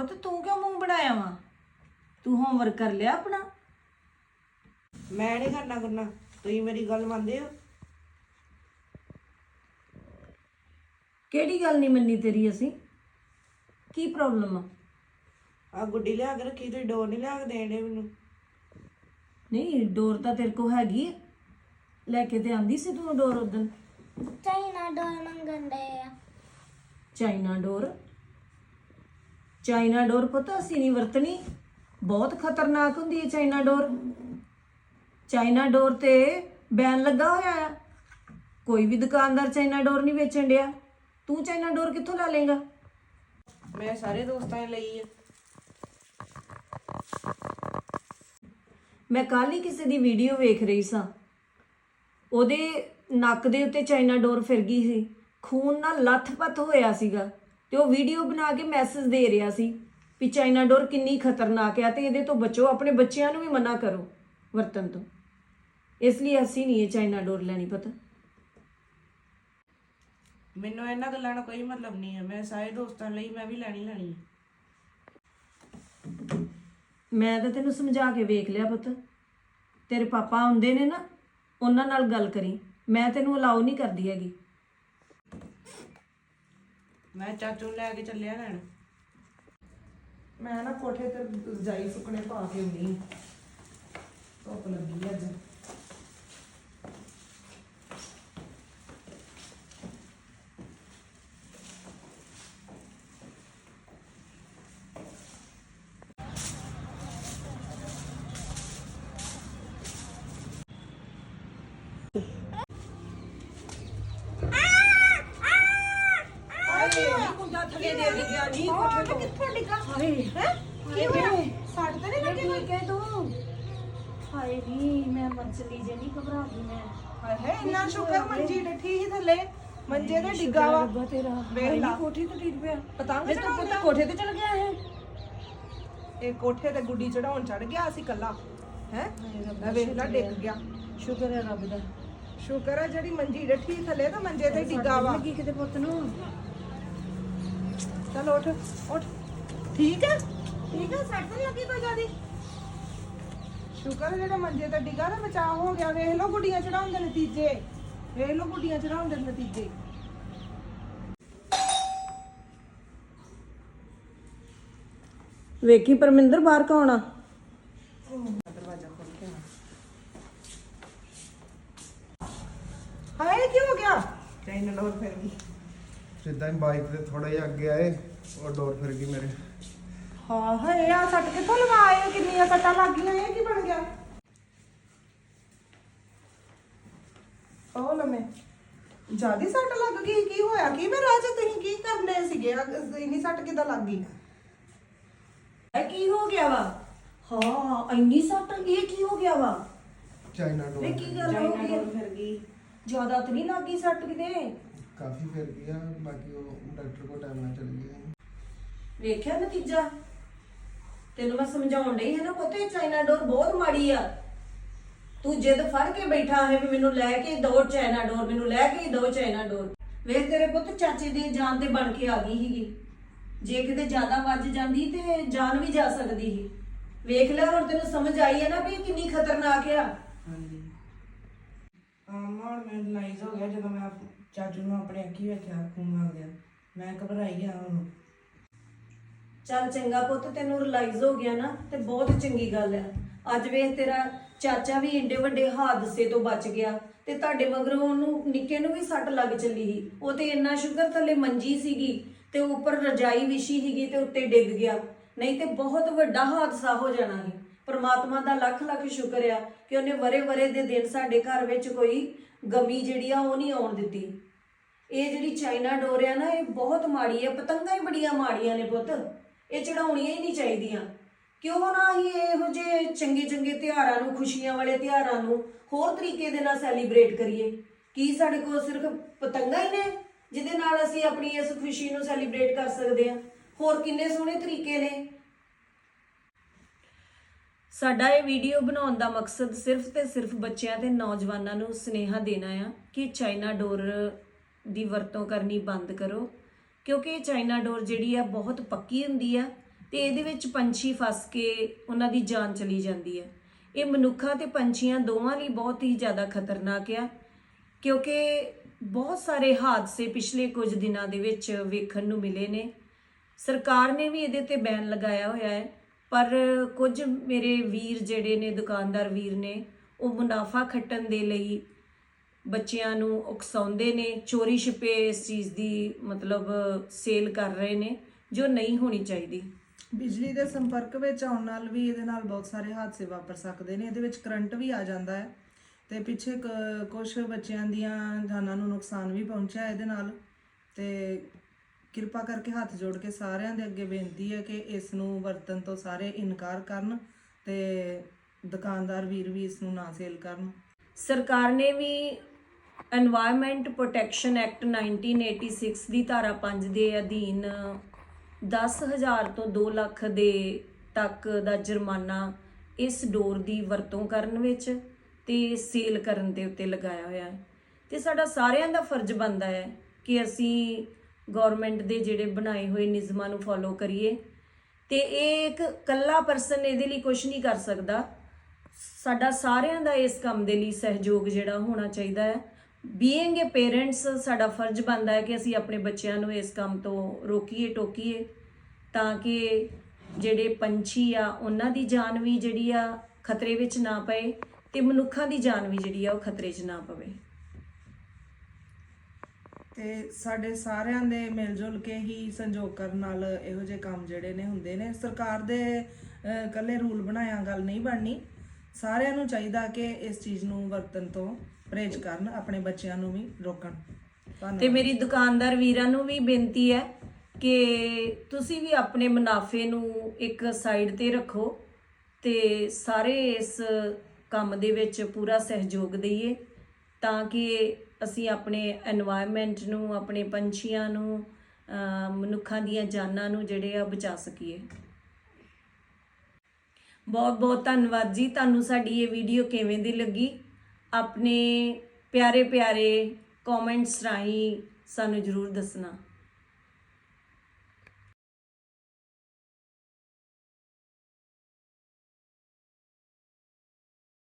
ਪੁੱਤ ਤੂੰ ਕਿਉਂ ਮੂੰਹ ਬਣਾਇਆ ਵਾ? ਤੂੰ ਹੋਮਵਰਕ ਕਰ ਲਿਆ ਆਪਣਾ? ਮੈਂ ਨਹੀਂ ਕਰਨਾ ਕਰਨਾ ਤੁਸੀਂ ਮੇਰੀ ਗੱਲ ਮੰਨਦੇ ਹੋ? ਕਿਹੜੀ ਗੱਲ ਨਹੀਂ ਮੰਨੀ ਤੇਰੀ ਅਸੀਂ? ਕੀ ਪ੍ਰੋਬਲਮ ਆ? ਆ ਗੁੱਡੀ ਲਿਆ ਕੇ ਰੱਖੀ ਤੁਸੀਂ ਡੋਰ ਨਹੀਂ ਲਿਆ ਕੇ ਦੇਣੇ ਮੈਨੂੰ? ਨਹੀਂ ਡੋਰ ਤਾਂ ਤੇਰੇ ਕੋ ਹੈਗੀ ਹੈ ਲੈ ਕੇ ਤੇ ਆਂਦੀ ਸੀ ਤੂੰ ਡੋਰ ਉਦੋਂ ਚਾਈਨਾ ਡੋਰ ਮੰਗਣ ਦੇ ਆ। ਚਾਈਨਾ ਡੋਰ? ਚਾਈਨਾ ਡੋਰ ਪਤਾ ਅਸੀਂ ਨਹੀਂ ਵਰਤਣੀ। ਬਹੁਤ ਖਤਰਨਾਕ ਹੁੰਦੀ ਹੈ ਚਾਈਨਾ ਡੋਰ। ਚਾਈਨਾ ਡੋਰ ਤੇ ਬੈਨ ਲੱਗਾ ਹੋਇਆ ਆ। ਕੋਈ ਵੀ ਦੁਕਾਨਦਾਰ ਚਾਈਨਾ ਡੋਰ ਨਹੀਂ ਵੇਚਣ ਡਿਆ। ਤੂੰ ਚਾਈਨਾ ਡੋਰ ਕਿੱਥੋਂ ਲੈ ਲੇਗਾ ਮੈਂ ਸਾਰੇ ਦੋਸਤਾਂ ਨੇ ਲਈ ਹੈ ਮੈਂ ਕੱਲ ਹੀ ਕਿਸੇ ਦੀ ਵੀਡੀਓ ਵੇਖ ਰਹੀ ਸਾਂ। ਉਹਦੇ ਨੱਕ ਦੇ ਉੱਤੇ ਚਾਈਨਾ ਡੋਰ ਫਿਰ ਗਈ ਸੀ। ਖੂਨ ਨਾਲ ਲੱਥਪੱਥ ਹੋਇਆ ਸੀਗਾ। ਤੇ ਉਹ ਵੀਡੀਓ ਬਣਾ ਕੇ ਮੈਸੇਜ ਦੇ ਰਿਹਾ ਸੀ ਵੀ ਚਾਈਨਾ ਡੋਰ ਕਿੰਨੀ ਖਤਰਨਾਕ ਹੈ ਤੇ ਇਹਦੇ ਤੋਂ ਬਚੋ ਆਪਣੇ ਬੱਚਿਆਂ ਨੂੰ ਵੀ ਮਨਾ ਕਰੋ ਵਰਤਨ ਤੋਂ। ਇਸ ਲਈ ਅਸੀਂ ਨਹੀਂ ਇਹ ਚਾਈਨਾ ਡੋਰ ਲੈਣੀ ਪਤਾ? ਮੈਨੂੰ ਇਹਨਾਂ ਗੱਲਾਂ ਨਾਲ ਕੋਈ ਮਤਲਬ ਨਹੀਂ ਹੈ। ਮੈਂ ਸਾਰੇ ਦੋਸਤਾਂ ਲਈ ਮੈਂ ਵੀ ਲੈਣੀ ਲੈਣੀ ਹੈ। ਮੈਂ ਤਾਂ ਤੈਨੂੰ ਸਮਝਾ ਕੇ ਵੇਖ ਲਿਆ ਪੁੱਤ। ਤੇਰੇ ਪਾਪਾ ਆਉਂਦੇ ਨੇ ਨਾ ਉਹਨਾਂ ਨਾਲ ਗੱਲ ਕਰੀ। ਮੈਂ ਤੈਨੂੰ ਅਲਾਉ ਨਹੀਂ ਕਰਦੀ ਹੈਗੀ। ਮੈਂ ਚਾਚੂ ਨੂੰ ਲੈ ਕੇ ਚੱਲਿਆ ਲੈਣ। ਮੈਂ ਨਾ ਕੋਠੇ ਤੇ ਰਜਾਈ ਸੁੱਕਣੇ ਪਾ ਕੇ ਆਉਣੀ ਧੁੱਪ ਲੱਗੀ ਅੱਜ। ਕੁੰਡਾ ਥੱਲੇ ਦੇ ਗਿਆ ਨਹੀਂ ਕੋਠੇ ਤੋਂ ਕਿੱਥੋਂ ਡਿੱਗਾ? ਹਾਏ ਕੀ ਹੋਇਆ? ਸੱਟ ਤੇ ਨਹੀਂ ਲੱਗੀ ਹੈ ਤੂੰ ਹਾਏ ਵੀ ਮੈਂ ਮਨਸਲੀ ਜੇ ਨਹੀਂ ਘਬਰਾ ਗਈ ਮੈਂ। ਹਾਏ ਇੰਨਾ ਸ਼ੁਕਰ ਮੰਜੀ ਡੱਠੀ ਹੀ ਥੱਲੇ। ਮੰਜੇ ਤੇ ਡਿੱਗਾ ਵਾ। ਰੱਬਾ ਤੇਰਾ। ਵੇਖ ਲਾ। ਕੋਠੀ ਤੇ ਡਿੱਗ ਪਿਆ। ਪਤੰਗ ਵੇ ਤੂੰ ਚੜਾਉਂਦਾ। ਪੁੱਤ ਕੋਠੇ ਤੇ ਚਲ ਗਿਆ ਹੈ ਇਹ ਕੋਠੇ ਤੇ ਗੁੱਡੀ ਚੜਾਉਣ ਚੜ ਗਿਆ ਸੀ ਕੱਲਾ ਹੈ? ਮੈਂ ਵੇਖ ਲਾ ਡਿੱਗ ਗਿਆ। ਸ਼ੁਕਰ ਹੈ ਰੱਬ ਦਾ। ਸ਼ੁਕਰ ਹੈ ਜਿਹੜੀ ਮੰਜੀ ਡੱਠੀ ਥੱਲੇ ਤਾਂ ਮੰਜੇ ਤੇ ਡਿੱਗਾ ਵਾ। ਲੱਗੀ ਕਿਤੇ ਪੁੱਤ ਨੂੰ। ਚਲ ਉੱਠ ਉੱਠ। ਠੀਕ ਹੈ? ਠੀਕ ਹੈ ਸੱਟ ਨਹੀਂ ਲੱਗੀ ਕੋਈ ਜ਼ਿਆਦੀ? ਸ਼ੁਕਰ ਹੈ ਜਿਹੜਾ ਮੰਜੇ ਤੇ ਡਿੱਗਾ ਤਾਂ ਬਚਾਅ ਹੋ ਗਿਆ। ਵੇਖ ਲਓ ਗੁੱਡੀਆਂ ਚੜਾਉਣ ਦੇ ਨਤੀਜੇ। ਵੇਖ ਲਓ ਗੁੱਡੀਆਂ ਚੜਾਉਣ ਦੇ ਨਤੀਜੇ। ਵੇਖੀ ਪਰਮਿੰਦਰ ਬਾਹਰ ਕੌਣ ਆ? ਦਰਵਾਜ਼ਾ ਖੋਲ ਕੇ ਹਾਏ ਕੀ ਹੋ ਗਿਆ? ਚਾਈਨਾ ਡੋਰ ਫਿਰ ਗਈ। ਸਿੱਧਾ ਹੀ ਬਾਈਕ ਤੇ ਥੋੜਾ ਜਿਹਾ ਅੱਗੇ ਆਏ ਉਹ ਡੋਰ ਫਿਰ ਗਈ ਮੇਰੇ। ਹਾਂ ਹਾਏ ਆ ਸੱਟ ਕਿੱਥੋਂ ਲਵਾਏ? ਕਿੰਨੀਆਂ ਸੱਟਾਂ ਲੱਗ ਗਈਆਂ ਇਹ ਕੀ ਬਣ ਗਿਆ? ਉਹ ਲੰਮੇ ਜਿਆਦੀ ਸੱਟ ਲੱਗ ਗਈ ਕੀ ਹੋਇਆ? ਕੀ ਮੈਂ ਰਾਜ ਤੁਸੀਂ ਕੀ ਕਰਨੇ ਸੀਗੇ? ਆ ਇੰਨੀ ਸੱਟ ਕਿੱਦਾਂ ਲੱਗ ਗਈ? ਇਹ ਕੀ ਹੋ ਗਿਆ ਵਾ? ਹਾਂ ਇੰਨੀ ਸੱਟ ਇਹ ਕੀ ਹੋ ਗਿਆ ਵਾ? ਚਾਈਨਾ ਡੋਰ ਕੀ ਗੱਲ ਹੋ ਫਿਰ ਗਈ। ਜ਼ਿਆਦਾ ਤਾਂ ਨਹੀਂ ਲੱਗੀ ਸੱਟ ਕਿਤੇ? ਕਾਫੀ ਫਿਰ ਗਿਆ ਬਾਕੀ ਉਹ ਡਾਕਟਰ ਕੋਲ ਟਾਈਮ ਨਾਲ ਚਲ ਗਏ ਵੇਖਿਆ ਨਤੀਜਾ ਤੈਨੂੰ ਮੈਂ ਸਮਝਾਉਣ ਡਈ ਹੈ ਨਾ ਪੁੱਤੇ ਚਾਈਨਾ ਡੋਰ ਬਹੁਤ ਮਾੜੀ ਆ। ਤੂੰ ਜਿੱਦ ਫੜ ਕੇ ਬੈਠਾ ਹੈ ਵੀ ਮੈਨੂੰ ਲੈ ਕੇ ਦੋ ਚਾਈਨਾ ਡੋਰ ਮੈਨੂੰ ਲੈ ਕੇ ਦੋ ਚਾਈਨਾ ਡੋਰ। ਵੇਖ ਤੇਰੇ ਪੁੱਤ ਚਾਚੇ ਦੀ ਜਾਨ ਤੇ ਬਣ ਕੇ ਆ ਗਈ ਸੀਗੀ। ਜੇ ਕਿਤੇ ਜ਼ਿਆਦਾ ਵੱਜ ਜਾਂਦੀ ਤੇ ਜਾਨ ਵੀ ਜਾ ਸਕਦੀ ਸੀ। ਵੇਖ ਲੈ ਹੁਣ ਤੈਨੂੰ ਸਮਝ ਆਈ ਹੈ ਨਾ ਵੀ ਇਹ ਕਿੰਨੀ ਖਤਰਨਾਕ ਆ। ਹਾਂਜੀ। ਆਮਾ ਹੁਣ ਮੈਨੂੰ ਹੋ ਗਿਆ ਜਦੋਂ ਮੈਂ ਆਪ- ਚਾਚੂ ਨੂੰ ਆਪਣੇ ਅੱਖੀ ਵੇਖਿਆ ਖੂਨ ਆ ਗਿਆ। ਮੈਂ ਘਬਰਾਈ ਗਿਆ ਹੁਣ। ਚੱਲ ਚੰਗਾ ਪੁੱਤ, ਤੈਨੂੰ ਰਿਅਲਾਈਜ਼ ਹੋ ਗਿਆ ਨਾ, ਤੇ ਬਹੁਤ ਚੰਗੀ ਗੱਲ ਹੈ ਅੱਜ ਵੇਖ ਤੇਰਾ ਚਾਚਾ ਵੀ ਏਡੇ ਵੱਡੇ ਹਾਦਸੇ ਤੋਂ ਬਚ ਗਿਆ ਤੇ ਤੁਹਾਡੇ ਮਗਰੋਂ ਉਹਨੂੰ ਨਿੱਕੇ ਨੂੰ ਵੀ ਸੱਟ ਲੱਗ ਚੱਲੀ ਸੀ। ਉਹ ਤੇ ਇੰਨਾ ਸ਼ੁਕਰ ਥੱਲੇ ਮੰਜੀ ਸੀਗੀ ਤੇ ਉੱਪਰ ਰਜਾਈ ਵਿਛੀ ਸੀਗੀ ਤੇ ਉੱਤੇ ਡਿੱਗ ਗਿਆ। ਨਹੀਂ ਤੇ ਬਹੁਤ ਵੱਡਾ ਹਾਦਸਾ ਹੋ ਜਾਣਾ ਸੀ। ਪਰਮਾਤਮਾ ਦਾ ਲੱਖ ਲੱਖ ਸ਼ੁਕਰ ਆ ਕਿ ਉਹਨੇ ਵਰੇ ਵਰੇ ਦੇ ਦਿਨ ਸਾਡੇ ਘਰ ਵਿੱਚ ਕੋਈ ਗਮੀ ਜਿਹੜੀ ਆ ਉਹ ਨਹੀਂ ਆਉਣ ਦਿੱਤੀ। ਇਹ ਜਿਹੜੀ ਚਾਈਨਾ ਡੋਰ ਆ ਨਾ, ਇਹ ਬਹੁਤ ਮਾੜੀ ਹੈ ਪਤੰਗਾਂ ਹੀ ਬੜੀਆਂ ਮਾੜੀਆਂ ਨੇ ਪੁੱਤ। ਇਹ ਚੜਾਉਣੀਆਂ ਹੀ ਨਹੀਂ ਚਾਹੀਦੀਆਂ। ਕਿਉਂ ਨਾ ਹੀ ਇਹੋ ਜਿਹੇ ਚੰਗੇ ਚੰਗੇ ਤਿਉਹਾਰਾਂ ਨੂੰ, ਖੁਸ਼ੀਆਂ ਵਾਲੇ ਤਿਉਹਾਰਾਂ ਨੂੰ ਹੋਰ ਤਰੀਕੇ ਦੇ ਨਾਲ ਸੈਲੀਬ੍ਰੇਟ ਕਰੀਏ? ਕੀ ਸਾਡੇ ਕੋਲ ਸਿਰਫ ਪਤੰਗਾਂ ਹੀ ਨੇ, ਜਿਹਦੇ ਨਾਲ ਅਸੀਂ ਆਪਣੀ ਇਸ ਖੁਸ਼ੀ ਨੂੰ ਸੈਲੀਬ੍ਰੇਟ ਕਰ ਸਕਦੇ ਹਾਂ? ਹੋਰ ਕਿੰਨੇ ਸੋਹਣੇ ਤਰੀਕੇ ਨੇ? ਸਾਡਾ ਇਹ ਵੀਡੀਓ ਬਣਾਉਣ ਦਾ ਮਕਸਦ ਸਿਰਫ ਤੇ ਸਿਰਫ ਬੱਚਿਆਂ ਤੇ ਨੌਜਵਾਨਾਂ ਨੂੰ ਸੁਨੇਹਾ ਦੇਣਾ ਆ ਕਿ ਚਾਈਨਾ ਡੋਰ ਦੀ ਵਰਤੋਂ ਕਰਨੀ ਬੰਦ ਕਰੋ, ਕਿਉਂਕਿ ਇਹ ਚਾਈਨਾ ਡੋਰ ਜਿਹੜੀ ਆ ਬਹੁਤ ਪੱਕੀ ਹੁੰਦੀ ਆ ਤੇ ਇਹਦੇ ਵਿੱਚ ਪੰਛੀ ਫਸ ਕੇ ਉਹਨਾਂ ਦੀ ਜਾਨ ਚਲੀ ਜਾਂਦੀ ਹੈ ਇਹ ਮਨੁੱਖਾਂ ਤੇ ਪੰਛੀਆਂ ਦੋਵਾਂ ਲਈ ਬਹੁਤ ਹੀ ਜ਼ਿਆਦਾ ਖਤਰਨਾਕ ਆ, ਕਿਉਂਕਿ ਬਹੁਤ ਸਾਰੇ ਹਾਦਸੇ ਪਿਛਲੇ ਕੁਝ ਦਿਨਾਂ ਦੇ ਵਿੱਚ ਵੇਖਣ ਨੂੰ ਮਿਲੇ ਨੇ। ਸਰਕਾਰ ਨੇ ਵੀ ਇਹਦੇ ਤੇ ਬੈਨ ਲਗਾਇਆ ਹੋਇਆ ਹੈ ਪਰ ਕੁਝ ਮੇਰੇ ਵੀਰ ਜਿਹੜੇ ਨੇ, ਦੁਕਾਨਦਾਰ ਵੀਰ ਨੇ, ਉਹ ਮੁਨਾਫਾ ਖੱਟਣ ਦੇ ਲਈ ਬੱਚਿਆਂ ਨੂੰ ਉਕਸਾਉਂਦੇ ਨੇ, ਚੋਰੀ ਛਿਪੇ ਇਸ ਚੀਜ਼ ਦੀ ਮਤਲਬ ਸੇਲ ਕਰ ਰਹੇ ਨੇ, ਜੋ ਨਹੀਂ ਹੋਣੀ ਚਾਹੀਦੀ। ਬਿਜਲੀ ਦੇ ਸੰਪਰਕ ਵਿੱਚ ਆਉਣ ਨਾਲ ਵੀ ਇਹਦੇ ਨਾਲ ਬਹੁਤ ਸਾਰੇ ਹਾਦਸੇ ਵਾਪਰ ਸਕਦੇ ਨੇ, ਇਹਦੇ ਵਿੱਚ ਕਰੰਟ ਵੀ ਆ ਜਾਂਦਾ ਹੈ ਤੇ ਪਿੱਛੇ ਕੁਝ ਬੱਚਿਆਂ ਦੀਆਂ ਜਾਨਾਂ ਨੂੰ ਨੁਕਸਾਨ ਵੀ ਪਹੁੰਚਿਆ ਇਹਦੇ ਨਾਲ ਤੇ ਕਿਰਪਾ ਕਰਕੇ ਹੱਥ ਜੋੜ ਕੇ ਸਾਰਿਆਂ ਦੇ ਅੱਗੇ ਬੇਨਤੀ ਹੈ ਕਿ ਇਸ ਨੂੰ ਵਰਤਣ ਤੋਂ ਸਾਰੇ ਇਨਕਾਰ ਕਰਨ ਤੇ ਦੁਕਾਨਦਾਰ ਵੀਰ ਵੀ ਇਸ ਨੂੰ ਨਾ ਸੇਲ ਕਰਨ। ਸਰਕਾਰ ਨੇ ਵੀ এনवायरमेंट ਪ੍ਰੋਟੈਕਸ਼ਨ ਐਕਟ 1986 ਦੀ ਧਾਰਾ 5 ਦੇ ਅਧੀਨ 10000 ਤੋਂ 2 ਲੱਖ ਦੇ ਤੱਕ ਦਾ ਜੁਰਮਾਨਾ ਇਸ ਡੋਰ ਦੀ ਵਰਤੋਂ ਕਰਨ ਵਿੱਚ ਤੇ ਸੇਲ ਕਰਨ ਦੇ ਉੱਤੇ ਲਗਾਇਆ ਹੋਇਆ ਹੈ। ਤੇ ਸਾਡਾ ਸਾਰਿਆਂ ਦਾ ਫਰਜ਼ ਬਣਦਾ ਹੈ ਕਿ ਅਸੀਂ ਗਵਰਨਮੈਂਟ ਦੇ ਜਿਹੜੇ ਬਣਾਏ ਹੋਏ ਨਿਯਮਾਂ ਨੂੰ ਫੋਲੋ ਕਰੀਏ, ਤੇ ਇਹ ਇੱਕ ਕੱਲਾ ਪਰਸਨ ਇਹਦੇ ਲਈ ਕੁਝ ਨਹੀਂ ਕਰ ਸਕਦਾ। ਸਾਡਾ ਸਾਰਿਆਂ ਦਾ ਇਸ ਕੰਮ ਦੇ ਲਈ ਸਹਿਯੋਗ ਜਿਹੜਾ ਹੋਣਾ ਚਾਹੀਦਾ ਹੈ। ਬੀਇੰਗ ਅ ਪੇਰੈਂਟਸ ਸਾਡਾ ਫਰਜ਼ ਬਣਦਾ ਹੈ ਕਿ ਅਸੀਂ ਆਪਣੇ ਬੱਚਿਆਂ ਨੂੰ ਇਸ ਕੰਮ ਤੋਂ ਰੋਕੀਏ, ਟੋਕੀਏ, ਤਾਂ ਕਿ ਜਿਹੜੇ ਪੰਛੀ ਆ, ਉਹਨਾਂ ਦੀ ਜਾਨ ਵੀ ਜਿਹੜੀ ਆ ਖਤਰੇ ਵਿੱਚ ਨਾ ਪਏ ਤੇ ਮਨੁੱਖਾਂ ਦੀ ਜਾਨ ਵੀ ਜਿਹੜੀ ਆ ਉਹ ਖਤਰੇ 'ਚ ਨਾ ਪਵੇ। ਤੇ ਸਾਡੇ ਸਾਰਿਆਂ ਦੇ ਮਿਲ ਜੁਲ ਕੇ ਹੀ ਸੰਯੋਗ ਕਰਨ ਨਾਲ ਇਹੋ ਜਿਹੇ ਕੰਮ ਜਿਹੜੇ ਨੇ ਹੁੰਦੇ ਨੇ। ਸਰਕਾਰ ਦੇ ਅਹ, ਇਕੱਲੇ ਰੂਲ ਬਣਾਇਆ ਗੱਲ ਨਹੀਂ ਬਣਨੀ। ਸਾਰਿਆਂ ਨੂੰ ਚਾਹੀਦਾ ਕਿ ਇਸ ਚੀਜ਼ ਨੂੰ ਵਰਤਣ ਤੋਂ ਪਰਹੇਜ਼ ਕਰਨ ਆਪਣੇ ਬੱਚਿਆਂ ਨੂੰ ਵੀ ਰੋਕਣ। ਤੇ ਮੇਰੀ ਦੁਕਾਨਦਾਰ ਵੀਰਾਂ ਨੂੰ ਵੀ ਬੇਨਤੀ ਹੈ ਕਿ ਤੁਸੀਂ ਵੀ ਆਪਣੇ ਮੁਨਾਫੇ ਨੂੰ ਇੱਕ ਸਾਈਡ ਤੇ ਰੱਖੋ ਤੇ ਸਾਰੇ ਇਸ ਕੰਮ ਦੇ ਵਿੱਚ ਪੂਰਾ ਸਹਿਯੋਗ ਦਈਏ। ਤਾਂ ਕਿ ਅਸੀਂ ਆਪਣੇ এনवायरमेंट ਨੂੰ, ਆਪਣੇ ਪੰਛੀਆਂ ਨੂੰ ਮਨੁੱਖਾਂ ਦੀਆਂ ਜਾਨਾਂ ਨੂੰ ਜਿਹੜੇ ਆ ਬਚਾ ਸਕੀਏ। ਬਹੁਤ ਬਹੁਤ ਧੰਨਵਾਦ ਜੀ। ਤੁਹਾਨੂੰ ਸਾਡੀ ਇਹ ਵੀਡੀਓ ਕਿਵੇਂ ਦੀ ਲੱਗੀ? ਆਪਣੇ ਪਿਆਰੇ ਪਿਆਰੇ ਕਮੈਂਟਸ ਰਾਹੀਂ ਸਾਨੂੰ ਜਰੂਰ ਦੱਸਣਾ।